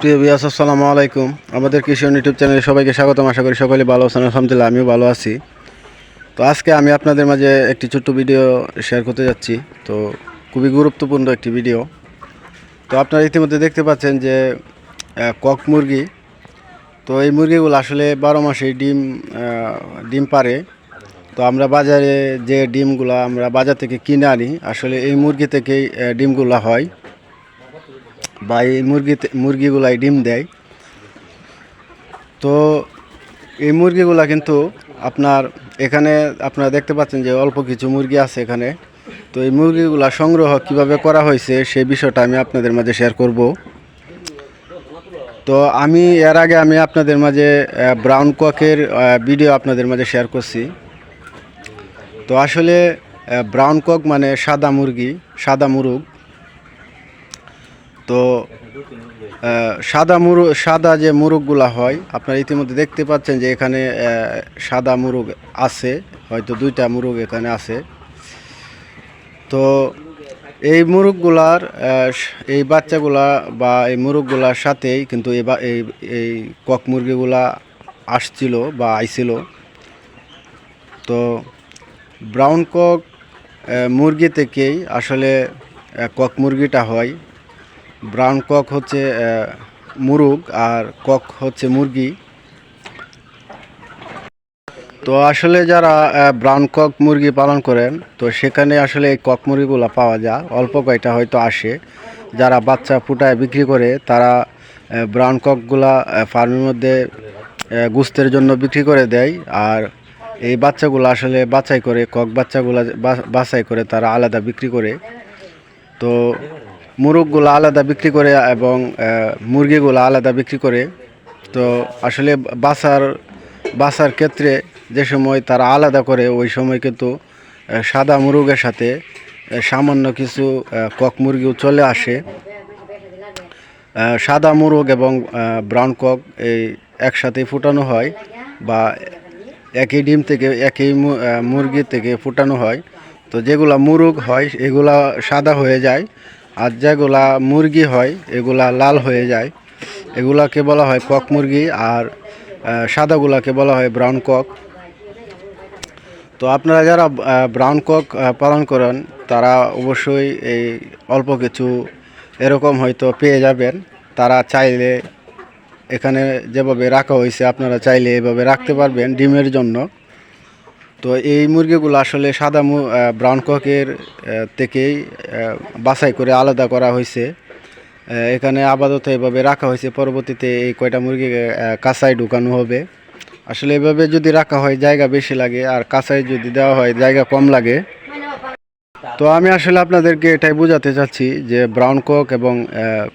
প্রিয় বিয়াস আসসালামু আলাইকুম। আমাদের কৃষণ ইউটিউব চ্যানেলে সবাইকে স্বাগতম। আশা করি সকলে ভালো আছেন। আলহামদুলিল্লাহ, আমিও ভালো আছি। তো আজকে আমি আপনাদের মাঝে একটি ছোট্ট ভিডিও শেয়ার করতে যাচ্ছি। তো খুবই গুরুত্বপূর্ণ একটি ভিডিও। তো আপনারা ইতিমধ্যে দেখতে পাচ্ছেন যে কক মুরগি। তো এই মুরগিগুলো আসলে বারো মাসে ডিম ডিম পারে। তো আমরা বাজারে যে ডিমগুলো আমরা বাজার থেকে কিনে আনি, আসলে এই মুরগি থেকেই ডিমগুলো হয়। বা এই মুরগিতে মুরগিগুলাই ডিম দেয়। তো এই মুরগিগুলা কিন্তু আপনার এখানে আপনারা দেখতে পাচ্ছেন যে অল্প কিছু মুরগি আছে এখানে। তো এই মুরগিগুলা সংগ্রহ কীভাবে করা হয়েছে সেই বিষয়টা আমি আপনাদের মাঝে শেয়ার করব। তো আমি এর আগে আমি আপনাদের মাঝে ব্রাউন ককের ভিডিও আপনাদের মাঝে শেয়ার করছি। তো আসলে ব্রাউন কক মানে সাদা মুরগি, সাদা মুরগ। তো সাদা মুরু, সাদা যে মুরগগুলা হয়, আপনারা ইতিমধ্যে দেখতে পাচ্ছেন যে এখানে সাদা মুরগ আছে, হয়তো দুইটা মুরগ এখানে আছে। তো, এই মুরগগুলার এই বাচ্চাগুলা বা এই মুরগগুলার সাথেই কিন্তু এই এই এই কক মুরগিগুলা আসছিল বা আইছিল। তো, ব্রাউন কক মুরগি থেকেই আসলে কক মুরগিটা হয়। ব্রাউন কক হচ্ছে মুরগ আর কক হচ্ছে মুরগি। তো আসলে যারা ব্রাউন কক মুরগি পালন করেন, তো সেখানে আসলে এই কক মুরগিগুলো পাওয়া যায়। অল্প কয়টা হয়তো আসে। যারা বাচ্চা ফুটায় বিক্রি করে, তারা ব্রাউন ককগুলা ফার্মের মধ্যে গুস্তের জন্য বিক্রি করে দেয়। আর এই বাচ্চাগুলো আসলে বাছাই করে, কক বাচ্চাগুলো বাছাই করে তারা আলাদা বিক্রি করে। তো মুরগগুলো আলাদা বিক্রি করে এবং মুরগিগুলো আলাদা বিক্রি করে। তো আসলে বাসার বাসার ক্ষেত্রে যে সময় তারা আলাদা করে, ওই সময় কিন্তু সাদা মুরগের সাথে সামান্য কিছু কক মুরগিও চলে আসে। সাদা মুরগ এবং ব্রাউন কক এই একসাথে ফুটানো হয় বা একই ডিম থেকে, একই মুরগি থেকে ফুটানো হয়। তো যেগুলা মুরগ হয়, এগুলা সাদা হয়ে যায়। আর যেগুলা মুরগি হয়, এগুলা লাল হয়ে যায়। এগুলাকে বলা হয় কক মুরগি আর সাদাগুলাকে বলা হয় ব্রাউন কক। তো আপনারা যারা ব্রাউন কক পালন করেন, তারা অবশ্যই এই অল্প কিছু এরকম হয়তো পেয়ে যাবেন। তারা চাইলে এখানে যেভাবে রাখা হয়েছে, আপনারা চাইলে এভাবে রাখতে পারবেন ডিমের জন্য। তো এই মুরগিগুলো আসলে সাদা ব্রাউন ককের থেকেই বাছাই করে আলাদা করা হয়েছে এখানে আপাতত এভাবে রাখা হয়েছে পরবর্তীতে এই কয়টা মুরগিকে আহ, কাঁচায় ঢুকানো হবে। আসলে এভাবে যদি রাখা হয় জায়গা বেশি লাগে। আর কাঁচায় যদি দেওয়া হয় জায়গা কম লাগে। তো আমি আসলে আপনাদেরকে এটাই বোঝাতে চাচ্ছি যে ব্রাউন কক এবং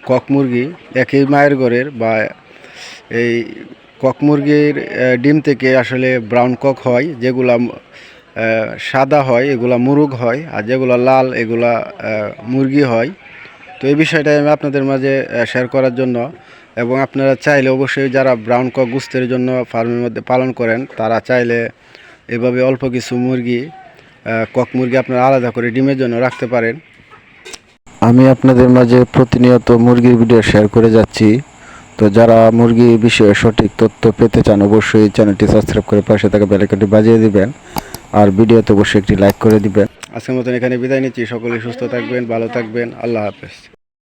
কক মুরগি একই মায়ের ঘরের বা এই কক মুরগির ডিম থেকে আসলে ব্রাউন কক হয়, যেগুলা সাদা হয়, এগুলা মুরগ হয়, আর যেগুলা লাল, এগুলা মুরগি হয়। তো এই বিষয়টাই আমি আপনাদের মাঝে শেয়ার করার জন্য, এবং আপনারা চাইলে অবশ্যই যারা ব্রাউন কক গুস্তের জন্য ফার্মের মধ্যে পালন করেন, তারা চাইলে এভাবে অল্প কিছু মুরগি কক মুরগি আপনারা আলাদা করে ডিমের জন্য রাখতে পারেন। আমি আপনাদের মাঝে প্রতিনিয়ত মুরগির ভিডিও শেয়ার করে যাচ্ছি। তো যারা মুরগি বিষয়ে সঠিক তথ্য পেতে চান, অবশ্যই চ্যানেলটি সাবস্ক্রাইব করে পাশে থাকা বেলাকাটি বাজিয়ে দিবেন। আর ভিডিওতে অবশ্যই একটি লাইক করে দিবেন। আজকের মতন এখানে বিদায় নিচ্ছি। সকলে সুস্থ থাকবেন, ভালো থাকবেন। আল্লাহ হাফেজ।